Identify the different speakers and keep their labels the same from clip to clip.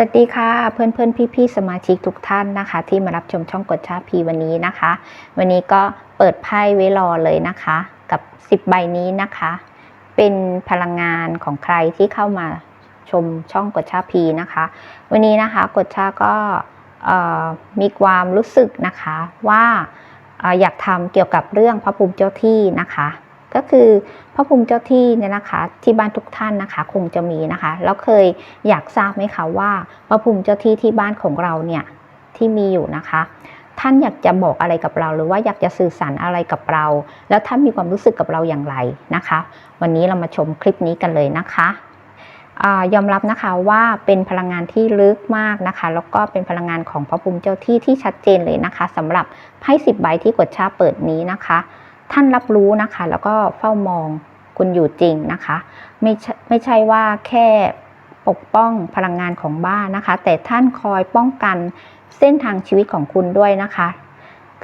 Speaker 1: สวัสดีค่ะเพื่อนเพื่อนพี่พี่สมาชิกทุกท่านนะคะ ที่มารับชมช่องกดชาพีวันนี้นะคะ วันนี้ก็เปิดไพ่ไว้รอเลยนะคะ กับ 10 ใบนี้นะคะ เป็นพลังงานของใครที่เข้ามาชมช่องกดชาพีนะคะ วันนี้นะคะกดชาก็มีความรู้สึกนะคะว่าอออยากทำเกี่ยวกับเรื่องพระภูมิเจ้าที่นะคะ ก็คือพระภูมิเจ้าที่เนี่ยนะคะที่บ้านทุกท่านนะคะคงจะมีนะคะแล้วเคยอยากทราบไหมคะว่าพระภูมิเจ้าที่ที่บ้านของเราเนี่ยที่มีอยู่นะคะ ท่านอยากจะบอกอะไรกับเรา หรือว่าอยากจะสื่อสารอะไรกับเรา แล้วท่านมีความรู้สึกกับเราอย่างไรนะคะ วันนี้เรามาชมคลิปนี้กันเลยนะคะอยอมรับนะคะว่าเป็นพลังงานที่ลึกมากนะคะ แล้วก็เป็นพลังงานของพระภูมิเจ้าที่ที่ชัดเจนเลยนะคะสำหรับไพ่สิบใบที่กดชาเปิดนี้นะคะ ท่านรับรู้นะคะ แล้วก็เฝ้ามองคุณอยู่จริงนะคะ ไม่ไม่ใช่ว่าแค่ปกป้องพลังงานของบ้านนะคะ แต่ท่านคอยป้องกันเส้นทางชีวิตของคุณด้วยนะคะ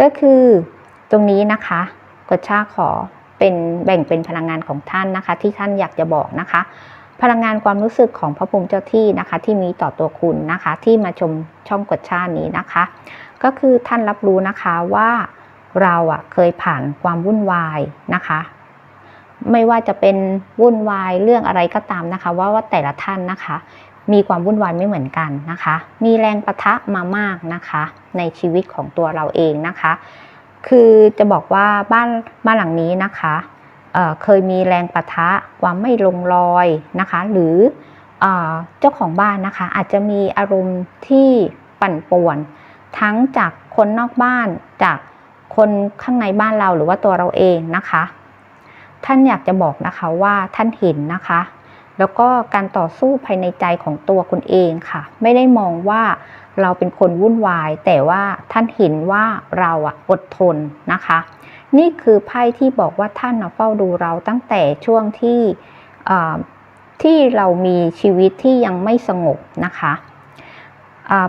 Speaker 1: ก็คือตรงนี้นะคะกดชาขอเป็นแบ่งเป็นพลังงานของท่านนะคะ ที่ท่านอยากจะบอกนะคะ พลังงานความรู้สึกของพระภูมิเจ้าที่นะคะ ที่มีต่อตัวคุณนะคะ ที่มาชมช่องกดชานี้นะคะ ก็คือท่านรับรู้นะคะว่า เราอะเคยผ่านความวุ่นวายนะคะ ไม่ว่าจะเป็นวุ่นวายเรื่องอะไรก็ตามนะคะ ว่าว่าแต่ละท่านนะคะ มีความวุ่นวายไม่เหมือนกันนะคะ มีแรงประทะมามากนะคะ ในชีวิตของตัวเราเองนะคะ คือจะบอกว่าบ้านบ้านหลังนี้นะคะเเคยมีแรงประทะความไม่ลงรอยนะคะ หรือเอเจ้าของบ้านนะคะ อาจจะมีอารมณ์ที่ปั่นป่วน ทั้งจากคนนอกบ้านจาก คนข้างในบ้านเราหรือว่าตัวเราเองนะคะ ท่านอยากจะบอกนะคะว่าท่านเห็นนะคะ แล้วก็การต่อสู้ภายในใจของตัวคุณเองค่ะ ไม่ได้มองว่าเราเป็นคนวุ่นวาย แต่ว่าท่านเห็นว่าเราอะอดทนนะคะ นี่คือไพ่ที่บอกว่าท่านเฝ้าดูเราตั้งแต่ช่วงที่ที่เรามีชีวิตที่ยังไม่สงบนะคะ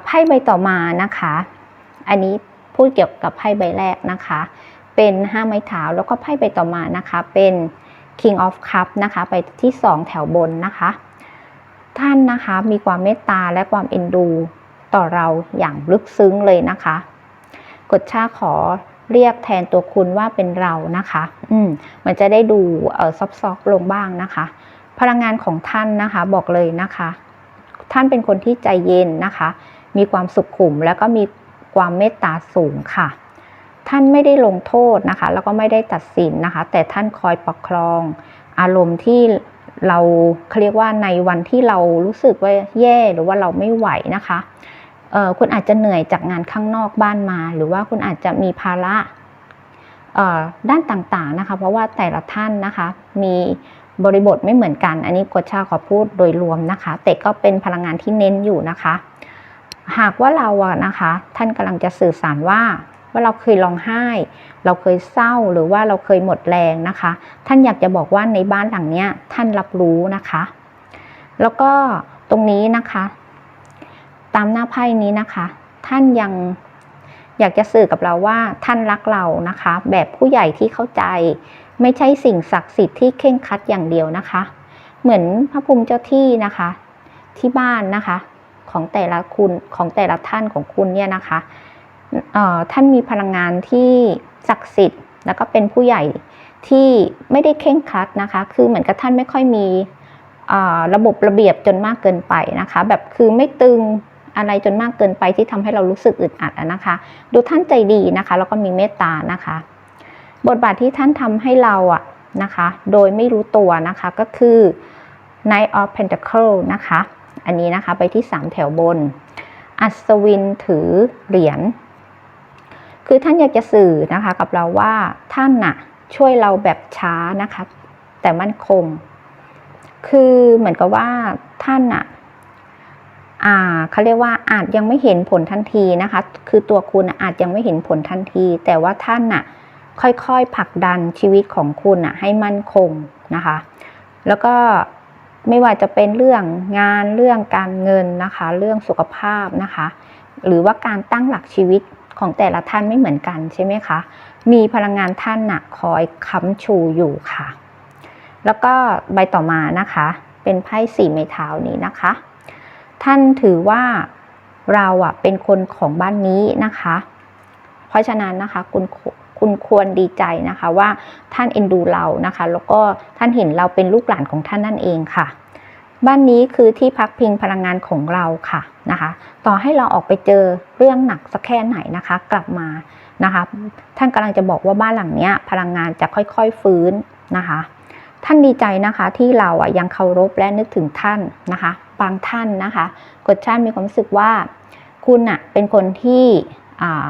Speaker 1: ไพ่ใบต่อมานะคะ อันนี้ พูดเกี่ยวกับไพ่ใบแรกนะคะ เป็นห้าไม้เท้าแล้วก็ไพ่ใบต่อมานะคะ เป็น King of Cup นะคะ ไปที่ 2 แถวบนนะคะ ท่านนะคะมีความเมตตาและความเอ็นดูต่อเราอย่างลึกซึ้งเลยนะคะ กดชาขอเรียกแทนตัวคุณว่าเป็นเรานะคะ อืม มันจะได้ดูเออซอฟๆลงบ้างนะคะ พลังงานของท่านนะคะ บอกเลยนะคะ ท่านเป็นคนที่ใจเย็นนะคะ มีความสุขุมแล้วก็มี ความเมตตาสูงค่ะ ท่านไม่ได้ลงโทษนะคะ แล้วก็ไม่ได้ตัดสินนะคะ แต่ท่านคอยประคอง อารมณ์ที่เราเขาเรียกว่าในวันที่เรารู้สึกว่าแย่หรือว่าเราไม่ไหวนะคะเออคุณอาจจะเหนื่อยจากงานข้างนอกบ้านมา หรือว่าคุณอาจจะมีภาระด้านต่างๆนะคะ เพราะว่าแต่ละท่านนะคะ มีบริบทไม่เหมือนกัน อันนี้กดชาขอพูดโดยรวมนะคะ แต่ก็เป็นพลังงานที่เน้นอยู่นะคะ หากว่าเราอะนะคะ ท่านกำลังจะสื่อสารว่าว่าเราเคยร้องไห้ เราเคยเศร้าหรือว่าเราเคยหมดแรงนะคะ ท่านอยากจะบอกว่าในบ้านหลังเนี้ยท่านรับรู้นะคะ แล้วก็ตรงนี้นะคะ ตามหน้าไพ่นี้นะคะ ท่านยังอยากจะสื่อกับเราว่าท่านรักเรานะคะ แบบผู้ใหญ่ที่เข้าใจ ไม่ใช่สิ่งศักดิ์สิทธิ์ที่เข่งครัดอย่างเดียวนะคะ เหมือนพระภูมิเจ้าที่นะคะ ที่บ้านนะคะ ของแต่ละคุณของแต่ละท่านของคุณเนี่ยนะคะท่านมีพลังงานที่ศักดิ์สิทธิ์ แล้วก็เป็นผู้ใหญ่ที่ไม่ได้เข่งครัดนะคะ คือเหมือนกับท่านไม่ค่อยมีระบบระเบียบจนมากเกินไปนะคะ แบบคือไม่ตึงอะไรจนมากเกินไปที่ทำให้เรารู้สึกอึดอัดนะคะ ดูท่านใจดีนะคะ แล้วก็มีเมตตานะคะ บทบาทที่ท่านทำให้เราอะนะคะ โดยไม่รู้ตัวนะคะก็คือ Knight of Pentacle นะคะ อันนี้นะคะไปที่ 3 แถวบน อัศวินถือเหรียญ คือท่านอยากจะสื่อนะคะกับเราว่าท่านน่ะช่วยเราแบบช้านะคะ แต่มั่นคง คือเหมือนกับว่าท่านน่ะอ่าเขาเรียกว่าอาจยังไม่เห็นผลทันทีนะคะ คือตัวคุณอาจยังไม่เห็นผลทันที แต่ว่าท่านน่ะค่อยๆผลักดันชีวิตของคุณน่ะให้มั่นคงนะคะ แล้วก็ ไม่ว่าจะเป็นเรื่องงานเรื่องการเงินนะคะ เรื่องสุขภาพนะคะ หรือว่าการตั้งหลักชีวิตของแต่ละท่านไม่เหมือนกันใช่ไหมคะมีพลังงานท่านน่ะคอยค้ำชูอยู่ค่ะ แล้วก็ใบต่อมานะคะ เป็นไพ่สี่ไม้เท้านี้นะคะ ท่านถือว่าเราอะเป็นคนของบ้านนี้นะคะ เพราะฉะนั้นนะคะคุณ คุณควรดีใจนะคะว่าท่านเอ็นดูเรานะคะ แล้วก็ท่านเห็นเราเป็นลูกหลานของท่านนั่นเองค่ะ บ้านนี้คือที่พักพิงพลังงานของเราค่ะนะคะ ต่อให้เราออกไปเจอเรื่องหนักสักแค่ไหนนะคะ กลับมานะคะ ท่านกำลังจะบอกว่าบ้านหลังนี้พลังงานจะค่อยๆฟื้นนะคะท่านดีใจนะคะที่เราอะยังเคารพและนึกถึงท่านนะคะ บางท่านนะคะกดชาติมีความรู้สึกว่า คุณอะเป็นคนที่อ่า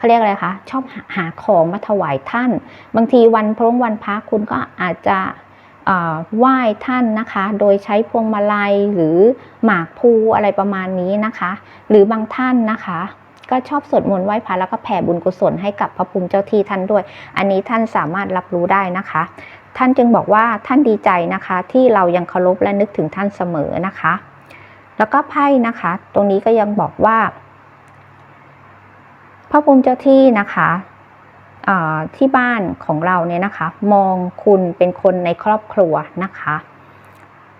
Speaker 1: เขาเรียกอะไรคะชอบหาของมาถวายท่าน บางทีวันพระวันพระคุณก็อาจจะไหว้ท่านนะคะ โดยใช้พวงมาลัยหรือหมากพูอะไรประมาณนี้นะคะ หรือบางท่านนะคะ ก็ชอบสวดมนต์ไหว้พระแล้วก็แผ่บุญกุศลให้กับพระภูมิเจ้าที่ท่านด้วย อันนี้ท่านสามารถรับรู้ได้นะคะ ท่านจึงบอกว่าท่านดีใจนะคะ ที่เรายังเคารพและนึกถึงท่านเสมอนะคะ แล้วก็ไพ่นะคะ ตรงนี้ก็ยังบอกว่า พระภูมิเจ้าที่นะคะที่บ้านของเราเนี่ยนะคะ มองคุณเป็นคนในครอบครัวนะคะ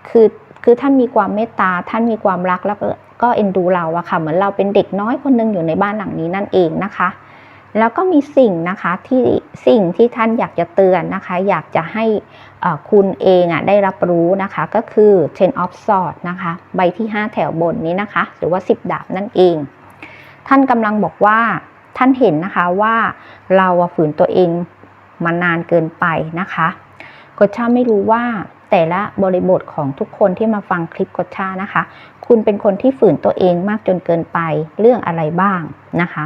Speaker 1: คือคือท่านมีความเมตตาท่านมีความรักแล้วก็เอ็นดูเราอะค่ะ เหมือนเราเป็นเด็กน้อยคนหนึงอยู่ในบ้านหลังนี้นั่นเองนะคะ แล้วก็มีสิ่งนะคะที่สิ่งที่ท่านอยากจะเตือนนะคะ อยากจะให้คุณเองอะได้รับรู้นะคะ ก็คือ ten of swords นะคะ ใบที่ 5 แถวบนนี้นะคะ หรือว่า 10 ดาบนั่นเอง ท่านกำลังบอกว่า ท่านเห็นนะคะว่าเราฝืนตัวเองมานานเกินไปนะคะกดชาไม่รู้ว่าแต่ละบริบทของทุกคนที่มาฟังคลิปกดชานะคะ คุณเป็นคนที่ฝืนตัวเองมากจนเกินไปเรื่องอะไรบ้างนะคะ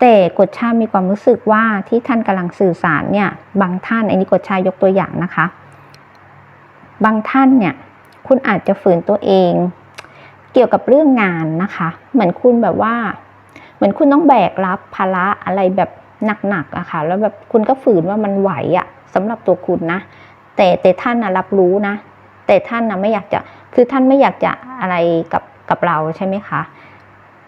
Speaker 1: แต่กฎชามีความรู้สึกว่าที่ท่านกำลังสื่อสารเนี่ยบางท่านอันนี้กฎชายกตัวอย่างนะคะ บางท่านเนี่ยคุณอาจจะฝืนตัวเอง เกี่ยวกับเรื่องงานนะคะ เหมือนคุณแบบว่า เหมือนคุณต้องแบกรับภาระอะไรแบบหนักๆอะค่ะ แล้วแบบคุณก็ฝืนว่ามันไหวอะสำหรับตัวคุณนะ แต่แต่ท่านนะรับรู้นะ แต่ท่านนะไม่อยากจะ คือท่านไม่อยากจะอะไรกับกับเราใช่ไหมคะ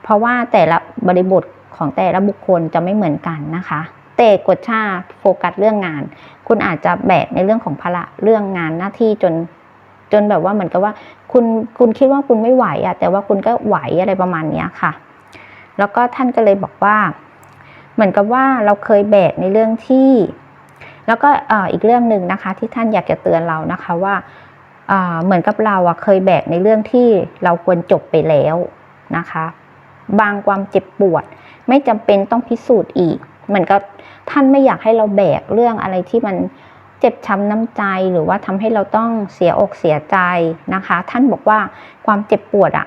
Speaker 1: เพราะว่าแต่ละบริบทของแต่ละบุคคลจะไม่เหมือนกันนะคะ แต่กดชาโฟกัสเรื่องงาน คุณอาจจะแบกในเรื่องของภาระเรื่องงานหน้าที่จนจนแบบว่าเหมือนกับว่า คุณคุณคิดว่าคุณไม่ไหวอะแต่ว่าคุณก็ไหวอะไรประมาณนี้ค่ะ แล้วก็ท่านก็เลยบอกว่า เหมือนกับว่าเราเคยแบกในเรื่องที่ แล้วก็อีกเรื่องหนึ่งนะคะ ที่ท่านอยากจะเตือนเรานะคะว่าเหมือนกับเราอะเคยแบกในเรื่องที่เราควรจบไปแล้วนะคะ บางความเจ็บปวด ไม่จำเป็นต้องพิสูจน์อีก เหมือนกับท่านไม่อยากให้เราแบกเรื่องอะไรที่มันเจ็บช้ำน้ำใจหรือว่าทำให้เราต้องเสียอกเสียใจนะคะ ท่านบอกว่าความเจ็บปวดอะ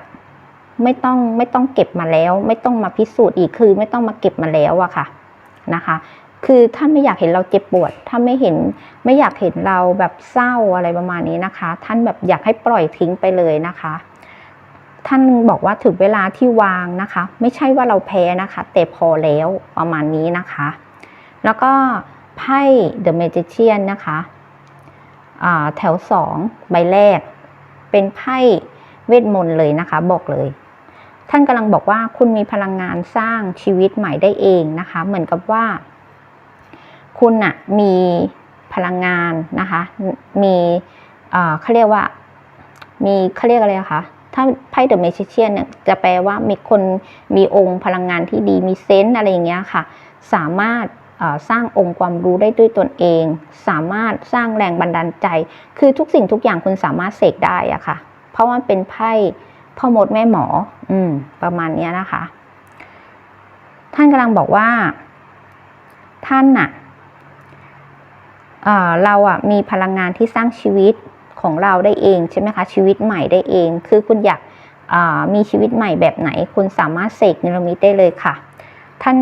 Speaker 1: ไม่ต้องไม่ต้องเก็บมาแล้ว ไม่ต้องมาพิสูจน์อีกคือ ไม่ต้องมาเก็บมาแล้วอะค่ะนะคะ คือท่านไม่อยากเห็นเราเจ็บปวดท่านไม่เห็นไม่อยากเห็นเราแบบเศร้าอะไรประมาณนี้นะคะ ท่านแบบอยากให้ปล่อยทิ้งไปเลยนะคะ ท่านบอกว่าถึงเวลาที่วางนะคะ ไม่ใช่ว่าเราแพ้นะคะ แต่พอแล้วประมาณนี้นะคะ แล้วก็ไพ่ The Magician นะคะแถวสองใบแรก เป็นไพ่เวทมนต์เลยนะคะ บอกเลย ท่านกำลังบอกว่าคุณมีพลังงานสร้างชีวิตใหม่ได้เองนะคะ เหมือนกับว่า คุณอะมีพลังงานนะคะ มีเขาเรียกว่า มีเขาเรียกอะไรคะถ้าไพ่เดอะเมจิเชียนเนี่ยจะแปลว่ามีคนมีองค์พลังงานที่ดีมีเซนต์อะไรอย่างเงี้ยค่ะ สามารถสร้างองค์ความรู้ได้ด้วยตนเอง สามารถสร้างแรงบันดาลใจ คือทุกสิ่งทุกอย่างคุณสามารถเสกได้อะค่ะ เพราะว่าเป็นไพ่ พ่อมดแม่หมอ อืม ประมาณนี้นะคะ ท่านกำลังบอกว่า ท่านน่ะเราอะมีพลังงานที่สร้างชีวิตของเราได้เองใช่ไหมคะชีวิตใหม่ได้เอง คือคุณอยากมีชีวิตใหม่แบบไหน คุณสามารถเสกเนรมิตได้เลยค่ะ ท่าน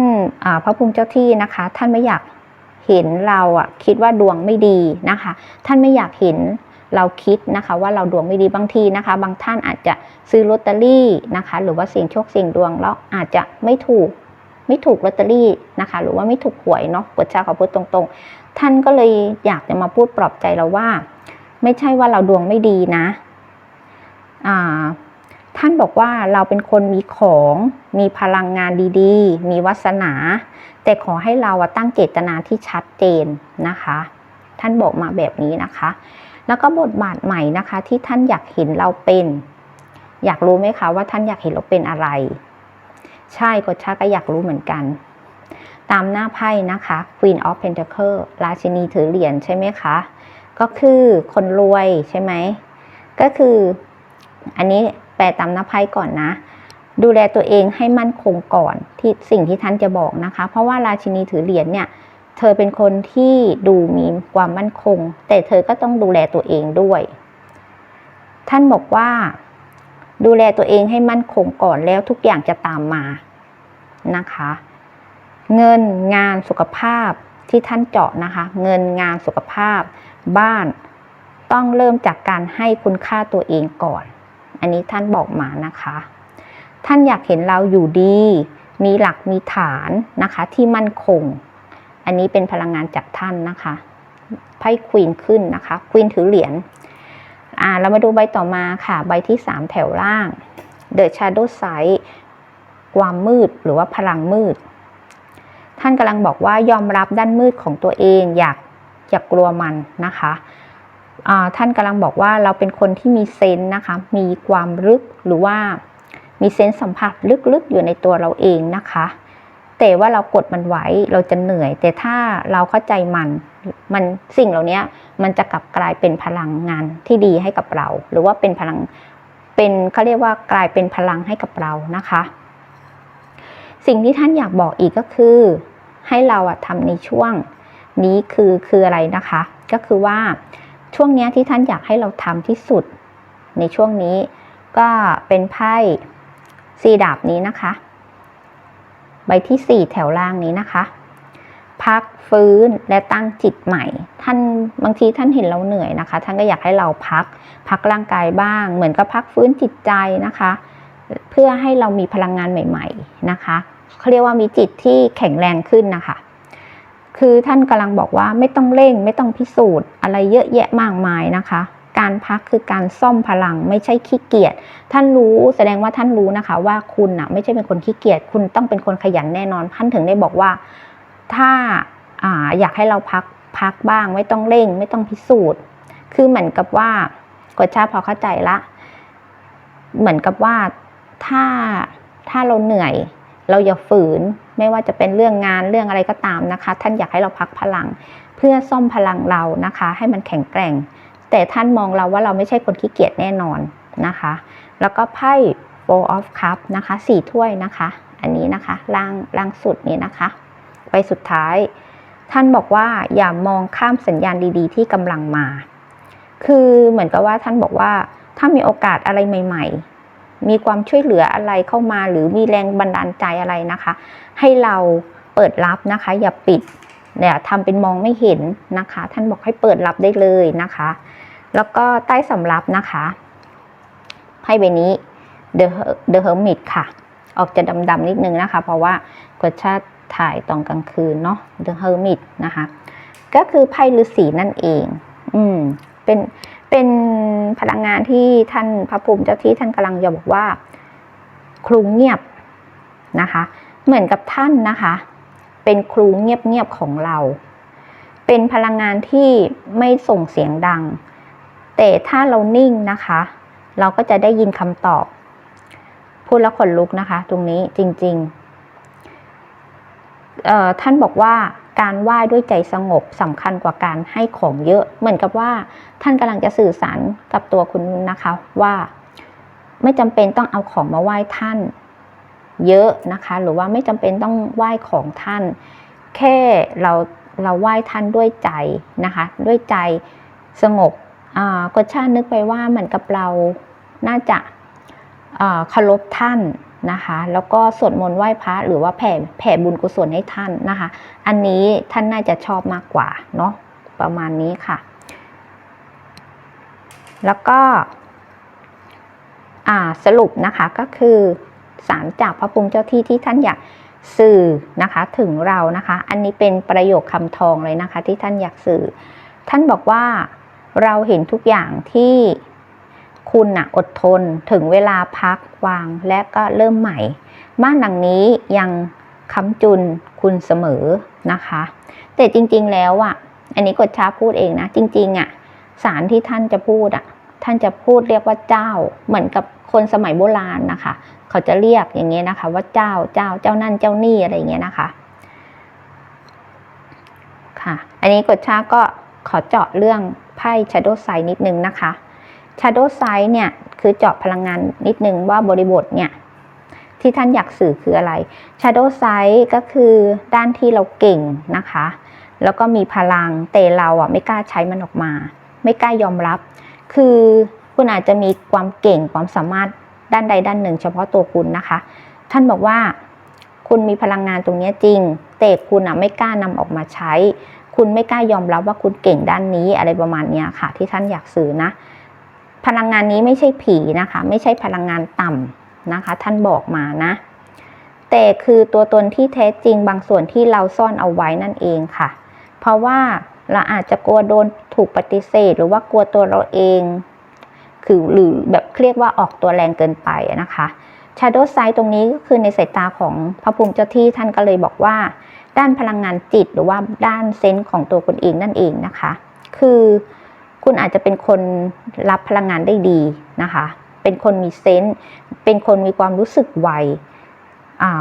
Speaker 1: พระภูมิเจ้าที่นะคะ ท่านไม่อยากเห็นเราอะคิดว่าดวงไม่ดีนะคะ ท่านไม่อยากเห็น เราคิดนะคะว่าเราดวงไม่ดีบางทีนะคะ บางท่านอาจจะซื้อลอตเตอรี่นะคะ หรือว่าเสี่ยงโชคเสี่ยงดวงแล้วอาจจะไม่ถูกไม่ถูกลอตเตอรี่นะคะ หรือว่าไม่ถูกหวยเนาะกดชาขอพูดตรงๆ ท่านก็เลยอยากจะมาพูดปลอบใจเราว่า ไม่ใช่ว่าเราดวงไม่ดีนะท่านบอกว่าเราเป็นคนมีของ มีพลังงานดีๆ มีวาสนา แต่ขอให้เราตั้งเจตนาที่ชัดเจนนะคะ ท่านบอกมาแบบนี้นะคะ แล้วก็บทบาทใหม่นะคะ ที่ท่านอยากเห็นเราเป็น อยากรู้ไหมคะว่าท่านอยากเห็นเราเป็นอะไร ใช่กดชาก็อยากรู้เหมือนกัน ตามหน้าไพ่นะคะ Queen of pentacles ราชินีถือเหรียญใช่ไหมคะ ก็คือคนรวยใช่ไหม ก็คืออันนี้แปลตามหน้าไพ่ก่อนนะดูแลตัวเองให้มั่นคงก่อนที่สิ่งที่ท่านจะบอกนะคะ เพราะว่าราชินีถือเหรียญเนี่ย เธอเป็นคนที่ดูมีความมั่นคง แต่เธอก็ต้องดูแลตัวเองด้วย ท่านบอกว่า ดูแลตัวเองให้มั่นคงก่อนแล้วทุกอย่างจะตามมานะคะ เงินงานสุขภาพที่ท่านเจาะนะคะ เงินงานสุขภาพ บ้านต้องเริ่มจากการให้คุณค่าตัวเองก่อน อันนี้ท่านบอกมานะคะ ท่านอยากเห็นเราอยู่ดี มีหลักมีฐานนะคะที่มั่นคง อันนี้เป็นพลังงานจากท่านนะคะไพ่ควีนขึ้นนะคะควีนถือเหรียญอ่าเรามาดูใบต่อมาค่ะ ใบที่ 3 แถวล่าง The Shadow Side ความมืดหรือว่าพลังมืด ท่านกำลังบอกว่ายอมรับด้านมืดของตัวเองอยากอย่ากกลัวมันนะคะอ่าท่านกำลังบอกว่าเราเป็นคนที่มีเซนส์นะคะ มีความลึกหรือว่ามีเซนส์สัมผัสลึกๆอยู่ในตัวเราเองนะคะ แต่ว่าเรากดมันไว้เราจะเหนื่อย แต่ถ้าเราเข้าใจมัน มันสิ่งเหล่านี้มันจะกลับกลายเป็นพลังงานที่ดีให้กับเรา หรือว่าเป็นพลังเป็นเขาเรียกว่ากลายเป็นพลังให้กับเรานะคะ สิ่งที่ท่านอยากบอกอีกก็คือ ให้เราอะทำในช่วงนี้คือคืออะไรนะคะ ก็คือว่าช่วงนี้ที่ท่านอยากให้เราทำที่สุดในช่วงนี้ ก็เป็นไพ่สีดาบนี้นะคะ ใบที่ 4 แถวล่างนี้นะคะ พักฟื้นและตั้งจิตใหม่ ท่านบางทีท่านเห็นเราเหนื่อยนะคะ ท่านก็อยากให้เราพัก พักร่างกายบ้าง เหมือนกับพักฟื้นจิตใจนะคะ เพื่อให้เรามีพลังงานใหม่ ๆนะคะเขาเรียกว่ามีจิตที่แข็งแรงขึ้นนะคะคือท่านกำลังบอกว่าไม่ต้องเร่งไม่ต้องพิสูจน์อะไรเยอะแยะมากมายนะคะ การพักคือการซ่อมพลังไม่ใช่ขี้เกียจ ท่านรู้แสดงว่าท่านรู้นะคะ ว่าคุณน่ะไม่ใช่เป็นคนขี้เกียจ คุณต้องเป็นคนขยันแน่นอน ท่านถึงได้บอกว่า ถ้าอ่าอยากให้เราพักพักบ้าง ไม่ต้องเร่ง ไม่ต้องพิสูจน์ คือเหมือนกับว่ากดชาพอเข้าใจละ เหมือนกับว่าถ้าถ้าเราเหนื่อย เราอย่าฝืน ไม่ว่าจะเป็นเรื่องงานเรื่องอะไรก็ตามนะคะ ท่านอยากให้เราพักพลัง เพื่อซ่อมพลังเรานะคะ ให้มันแข็งแกร่ง แต่ท่านมองเราว่าเราไม่ใช่คนขี้เกียจแน่นอนนะคะ แล้วก็ไพ่ four of cup นะคะสี่ถ้วยนะคะ อันนี้นะคะล่างล่างสุดนี้นะคะ ไปสุดท้าย ท่านบอกว่าอย่ามองข้ามสัญญาณดีๆ ที่กำลังมา คือเหมือนกับว่าท่านบอกว่าถ้ามีโอกาสอะไรใหม่ ๆ มีความช่วยเหลืออะไรเข้ามาหรือมีแรงบันดาลใจอะไรนะคะ ให้เราเปิดรับนะคะ อย่าปิดเนี่ยทำเป็นมองไม่เห็นนะคะ ท่านบอกให้เปิดรับได้เลยนะคะ แล้วก็ใต้สำรับนะคะไพ่ใบนี้ The The Hermit ค่ะ ออกจะดำๆนิดนึงนะคะ เพราะว่ากดชาติถ่ายตอนกลางคืนเนาะ The Hermit นะคะ ก็คือไพ่ฤาษีนั่นเอง อืม เป็น เป็นพลังงานที่ท่านพระภูมิเจ้าที่ท่านกำลังจะบอกว่าครูเงียบนะคะ เหมือนกับท่านนะคะ เป็นครูเงียบๆของเรา เป็นพลังงานที่ไม่ส่งเสียงดัง แต่ถ้าเรานิ่งนะคะ เราก็จะได้ยินคำตอบ พูดแล้วขนลุกนะคะ ตรงนี้จริงๆท่านบอกว่าการไหว้ด้วยใจสงบสำคัญกว่าการให้ของเยอะ เหมือนกับว่าท่านกำลังจะสื่อสารกับตัวคุณนะคะว่าไม่จำเป็นต้องเอาของมาไหว้ท่าน เยอะนะคะ หรือว่าไม่จำเป็นต้องไหว้ของท่าน แค่เราเราไหว้ท่านด้วยใจนะคะ ด้วยใจสงบ กดชาตินึกไปว่าเหมือนกับเราน่าจะเคารพท่านนะคะ แล้วก็สวดมนต์ไหว้พระหรือว่าแผ่แผ่บุญกุศลให้ท่านนะคะ อันนี้ท่านน่าจะชอบมากกว่าเนาะประมาณนี้ค่ะ แล้วก็สรุปนะคะก็คือสารจากพระภูมิเจ้าที่ที่ท่านอยากสื่อนะคะถึงเรานะคะ อันนี้เป็นประโยคคำทองเลยนะคะ ที่ท่านอยากสื่อ ท่านบอกว่า เราเห็นทุกอย่างที่คุณนะอดทนถึงเวลาพักวางและก็เริ่มใหม่ บ้านหลังนี้ยังค้ำจุนคุณเสมอนะคะ แต่จริงๆแล้วอะ อันนี้กดช้าพูดเองนะ จริงๆอะสารที่ท่านจะพูดอะ ท่านจะพูดเรียกว่าเจ้า เหมือนกับคนสมัยโบราณนะคะ เขาจะเรียกอย่างเงี้ยนะคะ ว่าเจ้าเจ้าเจ้านั่นเจ้านี่อะไรอย่างเงี้ยนะคะ ค่ะ อันนี้กดช้าก็ขอเจาะเรื่อง ไพ่ Shadow Side นิดนึงนะคะ Shadow Side เนี่ยคือเจาะพลังงานนิดนึงว่าบริบทเนี่ยที่ท่านอยากสื่อคืออะไร Shadow Side ก็คือด้านที่เราเก่งนะคะ แล้วก็มีพลังแต่เราอะไม่กล้าใช้มันออกมา ไม่กล้ายอมรับ คือคุณอาจจะมีความเก่งความสามารถด้านใดด้านหนึ่ง เฉพาะตัวคุณนะคะ ท่านบอกว่าคุณมีพลังงานตรงนี้จริง แต่คุณอะไม่กล้านำออกมาใช้ คุณไม่กล้ายอมรับว่าคุณเก่งด้านนี้อะไรประมาณนี้ค่ะ ที่ท่านอยากสื่อนะ พลังงานนี้ไม่ใช่ผีนะคะ ไม่ใช่พลังงานต่ำนะคะ ท่านบอกมานะ แต่คือตัวตนที่แท้จริงบางส่วนที่เราซ่อนเอาไว้นั่นเองค่ะ เพราะว่าเราอาจจะกลัวโดนถูกปฏิเสธ หรือว่ากลัวตัวเราเอง คือหรือแบบเรียกว่าออกตัวแรงเกินไปนะคะ Shadow Side ตรงนี้ก็คือในสายตาของพระภูมิเจ้าที่ท่านก็เลยบอกว่า ด้านพลังงานจิตหรือว่าด้านเซนส์ของตัวคุณเองนั่นเองนะคะ คือคุณอาจจะเป็นคนรับพลังงานได้ดีนะคะ เป็นคนมีเซนส์เป็นคนมีความรู้สึกไว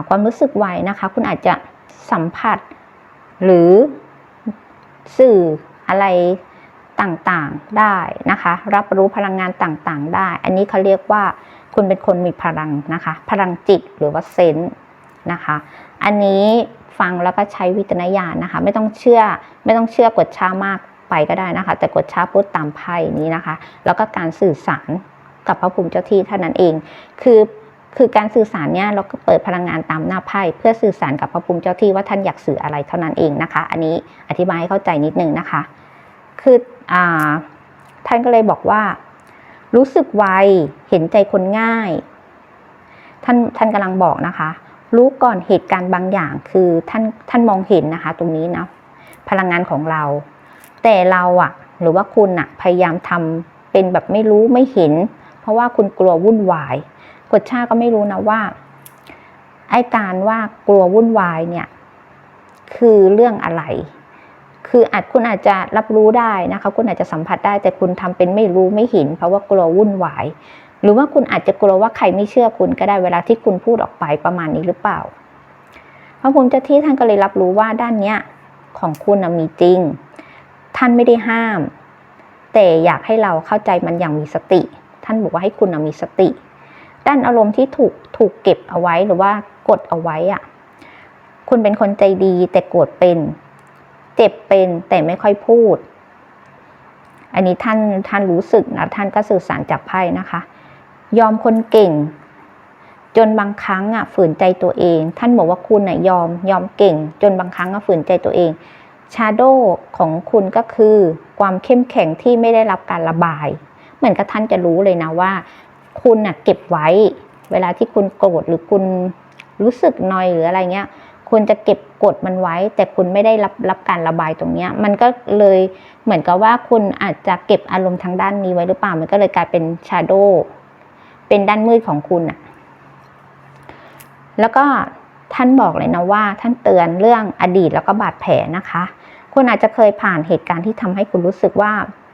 Speaker 1: ความรู้สึกไวนะคะ คุณอาจจะสัมผัสหรือสื่ออะไรต่างๆได้นะคะ รับรู้พลังงานต่างๆ ได้ อันนี้เขาเรียกว่าคุณเป็นคนมีพลังนะคะ พลังจิตหรือว่าเซนส์นะคะ อันนี้ ฟังแล้วก็ใช้วิจารณญาณนะคะ ไม่ต้องเชื่อ ไม่ต้องเชื่อกดช้ามากไปก็ได้นะคะ แต่กดช้าพูดตามไพ่นี้นะคะ แล้วก็การสื่อสารกับพระภูมิเจ้าที่เท่านั้นเอง คือคือการสื่อสารเนี่ยเราก็เปิดพลังงานตามหน้าไพ่เพื่อสื่อสารกับพระภูมิเจ้าที่ว่าท่านอยากสื่ออะไรเท่านั้นเองนะคะ อันนี้อธิบายให้เข้าใจนิดนึงนะคะ คืออ่าท่านก็เลยบอกว่า รู้สึกไวเห็นใจคนง่าย ท่านท่านกำลังบอกนะคะ รู้ก่อนเหตุการณ์บางอย่างคือท่านท่านมองเห็นนะคะ ตรงนี้นะพลังงานของเรา แต่เราอะหรือว่าคุณอะพยายามทำเป็นแบบไม่รู้ไม่เห็น เพราะว่าคุณกลัววุ่นวายกดชาก็ไม่รู้นะว่าไอการว่ากลัววุ่นวายเนี่ย คือเรื่องอะไร คืออาจคุณอาจจะรับรู้ได้นะคะ คุณอาจจะสัมผัสได้แต่คุณทำเป็นไม่รู้ไม่เห็น เพราะว่ากลัววุ่นวาย หรือว่าคุณอาจจะกลัวว่าใครไม่เชื่อคุณก็ได้เวลาที่คุณพูดออกไปประมาณนี้หรือเปล่าพระภูมิเจ้าที่ท่านก็เลยรับรู้ว่าด้านเนี้ยของคุณนะมีจริง ท่านไม่ได้ห้าม แต่อยากให้เราเข้าใจมันอย่างมีสติ ท่านบอกว่าให้คุณมีสติ ด้านอารมณ์ที่ถูกถูกเก็บเอาไว้หรือว่ากดเอาไว้อะคุณเป็นคนใจดีแต่โกรธเป็น เจ็บเป็นแต่ไม่ค่อยพูด อันนี้ท่านท่านรู้สึกนะท่านก็สื่อสารจากไพ่นะคะ ยอมคนเก่ง จนบางครั้งอะฝืนใจตัวเอง ท่านบอกว่าคุณอะยอมยอมเก่ง จนบางครั้งอะฝืนใจตัวเองชาโดของคุณก็คือความเข้มแข็งที่ไม่ได้รับการระบาย เหมือนกับท่านจะรู้เลยนะว่า คุณอะเก็บไว้ เวลาที่คุณโกรธหรือคุณรู้สึกนอยหรืออะไรเงี้ย คุณจะเก็บกดมันไว้ แต่คุณไม่ได้รับรับการระบายตรงเนี้ย มันก็เลยเหมือนกับว่าคุณอาจจะเก็บอารมณ์ทางด้านนี้ไว้หรือเปล่า มันก็เลยกลายเป็นชาโด เป็นด้านมืดของคุณอะแล้วก็ท่านบอกเลยนะว่า ท่านเตือนเรื่องอดีตแล้วก็บาดแผลนะคะ คุณอาจจะเคยผ่านเหตุการณ์ที่ทำให้คุณรู้สึกว่า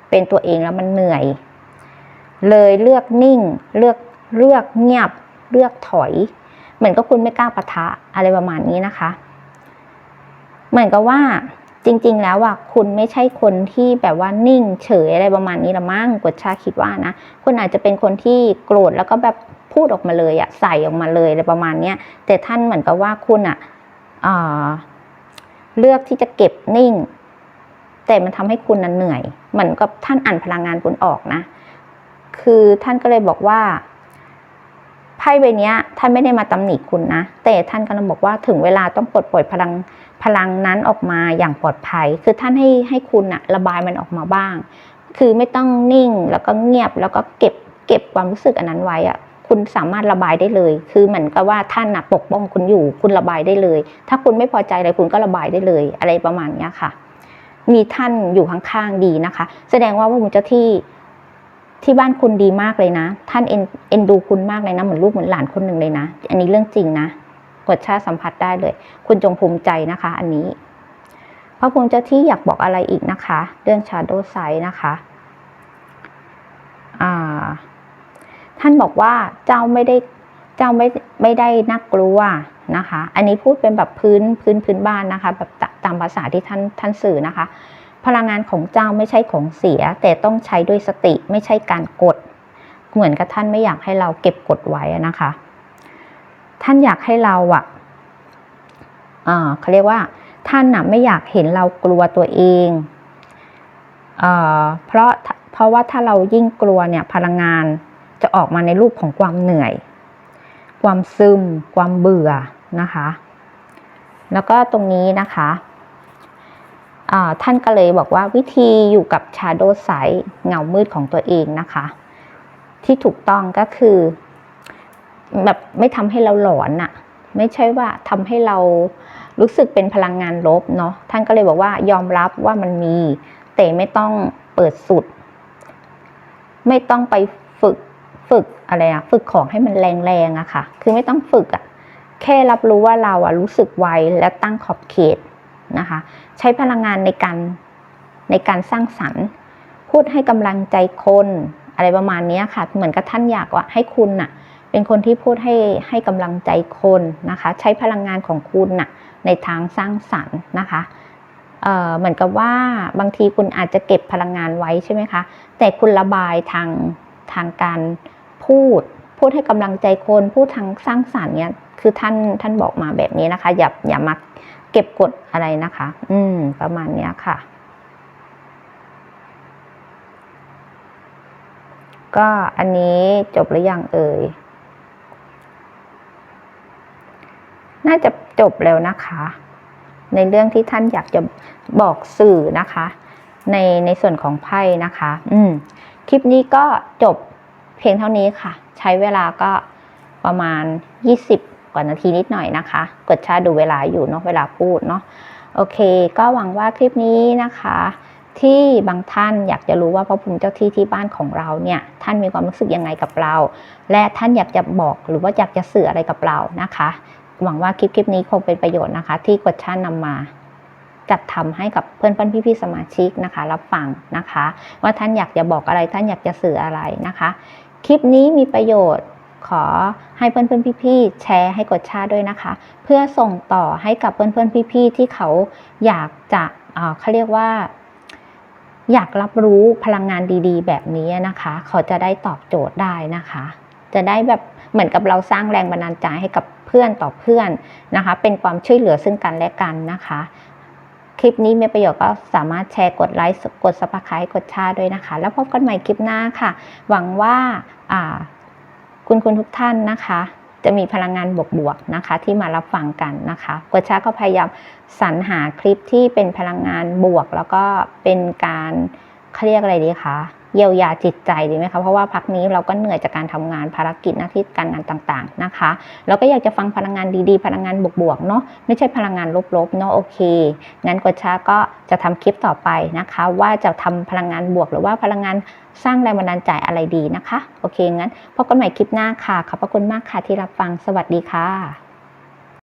Speaker 1: เป็นตัวเองแล้วมันเหนื่อย เลยเลือกนิ่ง เลือกเลือกเงียบ เลือกถอย เหมือนกับคุณไม่กล้าปะทะอะไรประมาณนี้นะคะ เหมือนกับว่า จริง ๆ แล้วอะคุณไม่ใช่คนที่แบบว่านิ่งเฉยอะไรประมาณนี้ละมั้งกดชาคิดว่านะ คุณอาจจะเป็นคนที่โกรธแล้วก็แบบพูดออกมาเลยอะใส่ออกมาเลยอะไรประมาณเนี้ยแต่ท่านเหมือนกับว่าคุณอะอ่าเลือกที่จะเก็บนิ่ง แต่มันทำให้คุณนั้นเหนื่อย เหมือนกับท่านอ่านพลังงานคุณออกนะ คือท่านก็เลยบอกว่าไพ่ใบนี้ท่านไม่ได้มาตำหนิคุณนะ แต่ท่านกำลังบอกว่าถึงเวลาต้องปลดปล่อยพลัง พลังนั้นออกมาอย่างปลอดภัย คือท่านให้ให้คุณอะระบายมันออกมาบ้าง คือไม่ต้องนิ่งแล้วก็เงียบแล้วก็เก็บเก็บความรู้สึกอันนั้นไว้อะคุณสามารถระบายได้เลย คือเหมือนกับว่าท่านอะปกป้องคุณอยู่ คุณระบายได้เลย ถ้าคุณไม่พอใจอะไรคุณก็ระบายได้เลย อะไรประมาณนี้ค่ะ มีท่านอยู่ข้างๆดีนะคะ แสดงว่าพระคุเจ้าที่ที่บ้านคุณดีมากเลยนะ ท่านเอ็นเอ็นดูคุณมากเลยนะ เหมือนลูกเหมือนหลานคนหนึ่งเลยนะ อันนี้เรื่องจริงนะ กดชาสัมผัสได้เลย คุณจงภูมิใจนะคะอันนี้ พระภูมิเจ้าที่อยากบอกอะไรอีกนะคะ เรื่องชาโดไซนะคะท่านบอกว่าเจ้าไม่ได้เจ้าไม่ไม่ได้น่ากลัวนะคะ อันนี้พูดเป็นแบบพื้นพื้นพื้นบ้านนะคะ แบบตามภาษาที่ท่านท่านสื่อนะคะ พลังงานของเจ้าไม่ใช่ของเสีย แต่ต้องใช้ด้วยสติไม่ใช่การกด เหมือนกับท่านไม่อยากให้เราเก็บกดไว้นะคะ ท่านอยากให้เราอะอ่าเขาเรียกว่า ท่านน่ะไม่อยากเห็นเรากลัวตัวเองเเพราะเพราะว่าถ้าเรายิ่งกลัวเนี่ยพลังงานจะออกมาในรูปของความเหนื่อย ความซึม ความเบื่อนะคะ แล้วก็ตรงนี้นะคะท่านก็เลยบอกว่าวิธีอยู่กับชาโดว์ไซเงามืดของตัวเองนะคะ ที่ถูกต้องก็คือ แบบไม่ทำให้เราหลอนอะไม่ใช่ว่าทำให้เรารู้สึกเป็นพลังงานลบเนาะท่านก็เลยบอกว่ายอมรับว่ามันมี แต่ไม่ต้องเปิดสุด ไม่ต้องไปฝึกฝึกอะไรอะฝึกของให้มันแรงๆอะค่ะ คือไม่ต้องฝึกอะแค่รับรู้ว่าเราอะรู้สึกไวและตั้งขอบเขตนะคะ ใช้พลังงานในการในการสร้างสรรค์ พูดให้กำลังใจคนอะไรประมาณนี้ค่ะ เหมือนกับท่านอยากว่าให้คุณน่ะ เป็นคนที่พูดให้ให้กำลังใจคนนะคะ ใช้พลังงานของคุณน่ะในทางสร้างสรรค์นะคะเเหมือนกับว่าบางทีคุณอาจจะเก็บพลังงานไว้ใช่ไหมคะ แต่คุณระบายทางทางการพูด พูดให้กำลังใจคนพูดทางสร้างสรรค์เนี่ยคือท่านท่านบอกมาแบบนี้นะคะ อย่าอย่ามาเก็บกดอะไรนะคะ อืม ประมาณเนี้ยค่ะ ก็อันนี้จบหรือยังเอ่ย น่าจะจบแล้วนะคะ ในเรื่องที่ท่านอยากจะบอกสื่อนะคะ ในในส่วนของไพ่นะคะ อืมคลิปนี้ก็จบเพียงเท่านี้ค่ะ ใช้เวลาก็ประมาณ 20 กว่านาทีนิดหน่อยนะคะ กดชาดูเวลาอยู่เนาะเวลาพูดเนาะโอเค ก็หวังว่าคลิปนี้นะคะ ที่บางท่านอยากจะรู้ว่าพระภูมิเจ้าที่ที่บ้านของเราเนี่ย ท่านมีความรู้สึกยังไงกับเรา และท่านอยากจะบอกหรือว่าอยากจะสื่ออะไรกับเรานะคะ หวังว่าคลิปคลิปนี้คงเป็นประโยชน์นะคะ ที่กดชานำมาจัดทำให้กับเพื่อนเพื่อนพี่ๆสมาชิกนะคะ รับฟังนะคะ ว่าท่านอยากจะบอกอะไรท่านอยากจะสื่ออะไรนะคะ คลิปนี้มีประโยชน์ขอให้เพื่อนเพื่อนพี่ๆแชร์ให้กดชาด้วยนะคะ เพื่อส่งต่อให้กับเพื่อนเพื่อนพี่ๆที่เขาอยากจะเอ่อเขาเรียกว่า อยากรับรู้พลังงานดีๆ แบบนี้นะคะ เขาจะได้ตอบโจทย์ได้นะคะ จะได้แบบเหมือนกับเราสร้างแรงบันดาลใจให้กับเพื่อนต่อเพื่อนนะคะ เป็นความช่วยเหลือซึ่งกันและกันนะคะ คลิปนี้มีประโยชน์ก็สามารถแชร์กดไลค์กดซับสไครต์กดแชร์ด้วยนะคะ แล้วพบกันใหม่คลิปหน้าค่ะ หวังว่าคุณคุณทุกท่านนะคะ จะมีพลังงานบวกๆนะคะ ที่มารับฟังกันนะคะกดแชร์ก็พยายามสรรหาคลิปที่เป็นพลังงานบวก แล้วก็เป็นการเขาเรียกอะไรดีคะ เยียวยาจิตใจดีไหมคะเพราะว่าพักนี้เราก็เหนื่อยจากการทำงานภารกิจหน้าที่การงานต่างๆนะคะแล้วก็อยากจะฟังพลังงานดีๆ พลังงานบวกๆเนาะไม่ใช่พลังงานลบๆเนาะโอเคงั้นกดชาก็จะทำคลิปต่อไปนะคะ ว่าจะทำพลังงานบวกหรือว่าพลังงานสร้างแรงบันดาลใจอะไรดีนะคะ โอเคงั้นพบกันใหม่คลิปหน้าค่ะขอบพระคุณมากค่ะที่รับฟังสวัสดีค่ะ